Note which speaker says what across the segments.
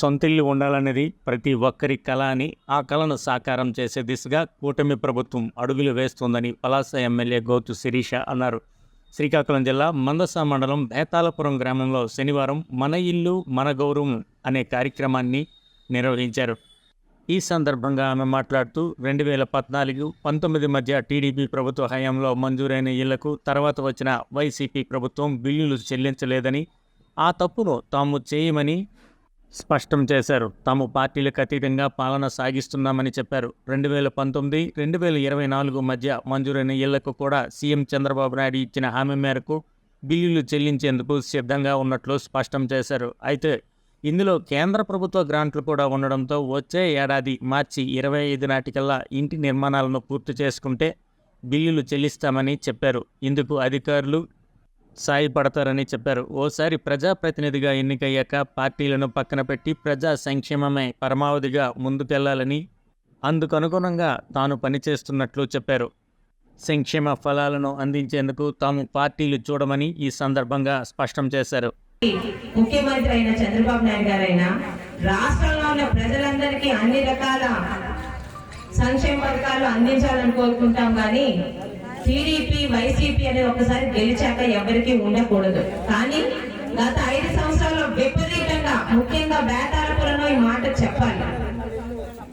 Speaker 1: సొంతిల్లు ఉండాలనేది ప్రతి ఒక్కరి కళ అని ఆ కళను సాకారం చేసే దిశగా కూటమి ప్రభుత్వం అడుగులు వేస్తోందని పలాస ఎమ్మెల్యే గోతు శిరీష అన్నారు. శ్రీకాకుళం జిల్లా మందస మండలం బేతాలపురం గ్రామంలో శనివారం మన ఇల్లు మన గౌరవం అనే కార్యక్రమాన్ని నిర్వహించారు. ఈ సందర్భంగా ఆమె మాట్లాడుతూ రెండు వేల పద్నాలుగు పంతొమ్మిది మధ్య టీడీపీ ప్రభుత్వ హయాంలో మంజూరైన ఇళ్ళకు తర్వాత వచ్చిన వైసీపీ ప్రభుత్వం బిల్లులు చెల్లించలేదని ఆ తప్పును తాము చేయమని స్పష్టం చేశారు. తాము పార్టీలకు అతీతంగా పాలన సాగిస్తున్నామని చెప్పారు. రెండు వేల పంతొమ్మిది రెండు వేల ఇరవై నాలుగు మధ్య మంజూరైన ఇళ్ళకు కూడా సీఎం చంద్రబాబు నాయుడు ఇచ్చిన హామీ మేరకు బిల్లులు చెల్లించేందుకు సిద్ధంగా ఉన్నట్లు స్పష్టం చేశారు. అయితే ఇందులో కేంద్ర ప్రభుత్వ గ్రాంట్లు కూడా ఉండడంతో వచ్చే ఏడాది మార్చి ఇరవై ఐదు నాటికల్లా ఇంటి నిర్మాణాలను పూర్తి చేసుకుంటే బిల్లులు చెల్లిస్తామని చెప్పారు. ఇందుకు అధికారులు సాయపడతారని చెప్పారు. ఓసారి ప్రజాప్రతినిధిగా ఎన్నికయ్యాక పార్టీలను పక్కన పెట్టి ప్రజా సంక్షేమమే పరమావధిగా ముందుకెళ్ళాలని అందుకనుగుణంగా తాను పనిచేస్తున్నట్లు చెప్పారు. సంక్షేమ ఫలాలను అందించేందుకు తాము పార్టీలు చూడమని ఈ సందర్భంగా స్పష్టం చేశారు.
Speaker 2: ముఖ్యమంత్రి అయిన చంద్రబాబు నాయుడు గారైనా రాష్ట్రంలో ఉన్న ప్రజలందరికీ అన్ని రకాల సంక్షేమ పథకాలు అందించాలని కోరుకుంటాం కానీ టీడీపీ వైసీపీ అనే ఒకసారి గెలిచాక ఎవరికి ఉండకూడదు. కానీ గత ఐదు సంవత్సరాల్లో విపరీతంగా ముఖ్యంగా బేతారపురంలో ఈ మాట చెప్పాలి.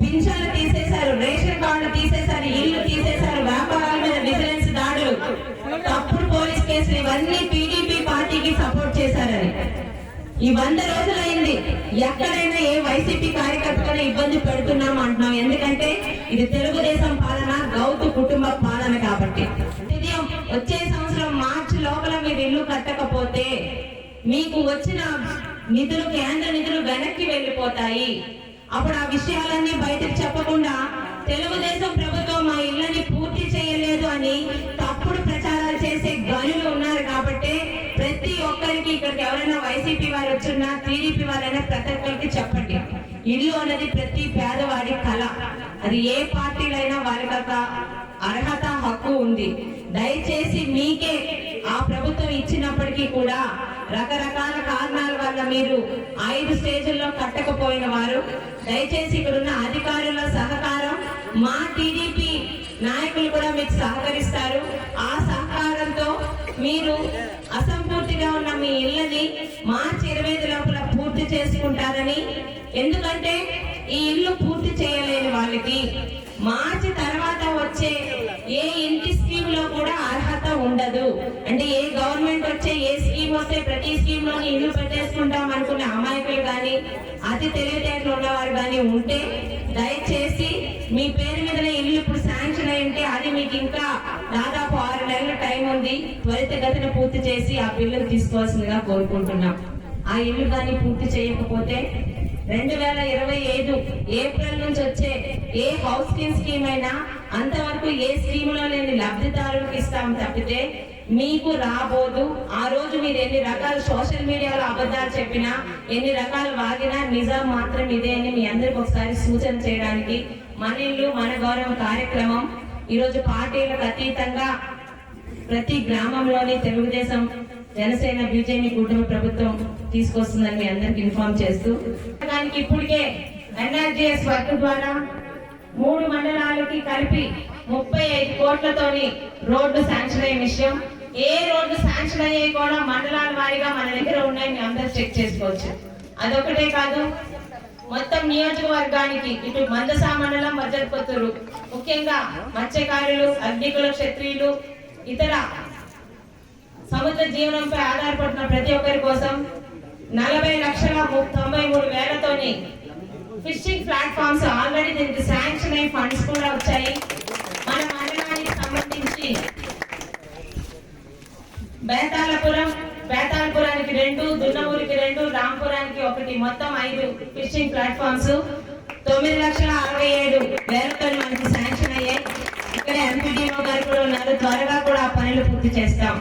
Speaker 2: పింఛన్లు తీసేశారు రేషన్ కార్డులు తీసేశారు ఇల్లు తీసేశారు వ్యాపారాల మీద విజిలెన్స్ దాడులు. తప్పుడు పోలీస్ కేసులు ఇవన్నీ టీడీపీ పార్టీకి సపోర్ట్ చేశారని. ఈ వంద రోజులైంది. ఎక్కడైనా ఏ వైసీపీ కార్యకర్తలను ఇబ్బంది పెడుతున్నాం అంటున్నాం. ఎందుకంటే ఇది తెలుగుదేశం పాలన గౌతు కుటుంబ మీకు వచ్చిన నిధులు కేంద్ర నిధులు వెనక్కి వెళ్ళిపోతాయి. అప్పుడు ఆ విషయాలన్నీ బయటకు చెప్పకుండా తెలుగుదేశం ప్రభుత్వం మా ఇళ్ళని పూర్తి చేయలేదు అని తప్పుడు ప్రచారాలు చేసే గనులు ఉన్నారు కాబట్టి ప్రతి ఒక్కరికి ఇక్కడికి ఎవరైనా వైసీపీ వారు వచ్చినా టీడీపీ వారైనా ప్రతి ఒక్కరికి చెప్పండి. ఇల్లు అన్నది ప్రతి పేదవాడి కళ. అది ఏ పార్టీలైనా వారికి అర్హత హక్కు ఉంది. దయచేసి మీకే ఆ ప్రభుత్వం ఇచ్చినప్పటికీ కూడా రకరకాల కారణాల వల్ల మీరు ఐదు స్టేజుల్లో కట్టకపోయిన వారు దయచేసి ఇక్కడున్న అధికారుల సహకారం మా టీడీపీ నాయకులు కూడా మీకు సహకరిస్తారు. ఆ సహకారంతో మీరు అసంపూర్తిగా ఉన్న మీ ఇళ్ళని మార్చి ఇరవై లోపల పూర్తి చేసుకుంటారని ఎందుకంటే ఈ ఇల్లు పూర్తి చేయలేని వాళ్ళకి మార్చి తర్వాత వచ్చే ఏ ఇంటి స్కీమ్లో కూడా అర్హత ఉండదు. అంటే ఏ గవర్నమెంట్ వచ్చే ఏ స్కీమ్ వస్తే ప్రతి స్కీమ్లోని ఇల్లు పెట్టేసుకుంటాం అనుకునే అమాయకులు కానీ అతి తెలివితేటలు ఉన్నవారు కానీ ఉంటే దయచేసి మీ పేరు మీద ఇల్లు ఇప్పుడు శాంక్షన్ అయింటే అది మీకు ఇంకా దాదాపు ఆరు నెలల టైం ఉంది. త్వరితగతిన పూర్తి చేసి ఆ బిల్లును తీసుకోవాల్సిందిగా కోరుకుంటున్నాం. ఆ ఇల్లు కానీ పూర్తి చేయకపోతే రెండు వేల ఇరవై ఐదు ఏప్రిల్ నుంచి వచ్చే ఏ హౌసింగ్ స్కీమ్ అయినా అంతవరకు ఏ స్కీమ్లో లేని లబ్ధిదారులకు ఇస్తాం తప్పితే మీకు రాబోదు. ఆ రోజు మీరు ఎన్ని రకాల సోషల్ మీడియాలో అబద్ధాలు చెప్పినా ఎన్ని రకాలు వాగినా నిజం మాత్రం ఇదే అని మీ అందరికి ఒకసారి సూచన చేయడానికి మన ఇల్లు మన గౌరవం కార్యక్రమం. ఈరోజు పార్టీలకు అతీతంగా ప్రతి గ్రామంలోని తెలుగుదేశం జనసేన బీజేపీ కూటమి ప్రభుత్వం తీసుకొస్తుందని మీ అందరికి ఇన్ఫార్మ్ చేస్తూ దానికి ఇప్పటికే ఎన్ఆర్జీఎస్ వర్క్ ద్వారా మూడు మండలాలకి కలిపి ముప్పై ఐదు కోట్లతోని రోడ్డు శాంక్షన్ అయ్యే విషయం. ఏ రోడ్డు శాంక్షన్ అయ్యాయి కూడా మండలాల వారీగా మన దగ్గర ఉన్నాయి మీ అందరూ చెక్ చేసుకోవచ్చు. అదొకటే కాదు మొత్తం నియోజకవర్గానికి ఇటు మందసా మండలం వజ్రపత్తురు ముఖ్యంగా మత్స్యకారులు అగ్నికుల క్షత్రియులు ఇతర సముద్ర జీవనంపై ఆధారపడుతున్న ప్రతి ఒక్కరి కోసం నలభై లక్షల తొంభై మూడు వేలతోని ఫిషింగ్ ప్లాట్ఫామ్స్ ఆల్రెడీ దీనికి శాంక్షన్ అయ్యి ఫండ్స్ కూడా వచ్చాయి. మన మండలానికి సంబంధించి బేతాలపురం బేతాలపురానికి రెండు దున్నమూరికి రెండు రాంపురానికి ఒకటి మొత్తం ఐదు ఫిషింగ్ ప్లాట్ఫామ్స్. తొమ్మిది లక్షల అరవై ఏడు వేలతో మనకి శాంక్షన్ అయ్యాయి. ఇక్కడ ఎంపీడీఓ గారు కూడా ఉన్నారు. త్వరగా కూడా ఆ పనులు పూర్తి చేస్తాం.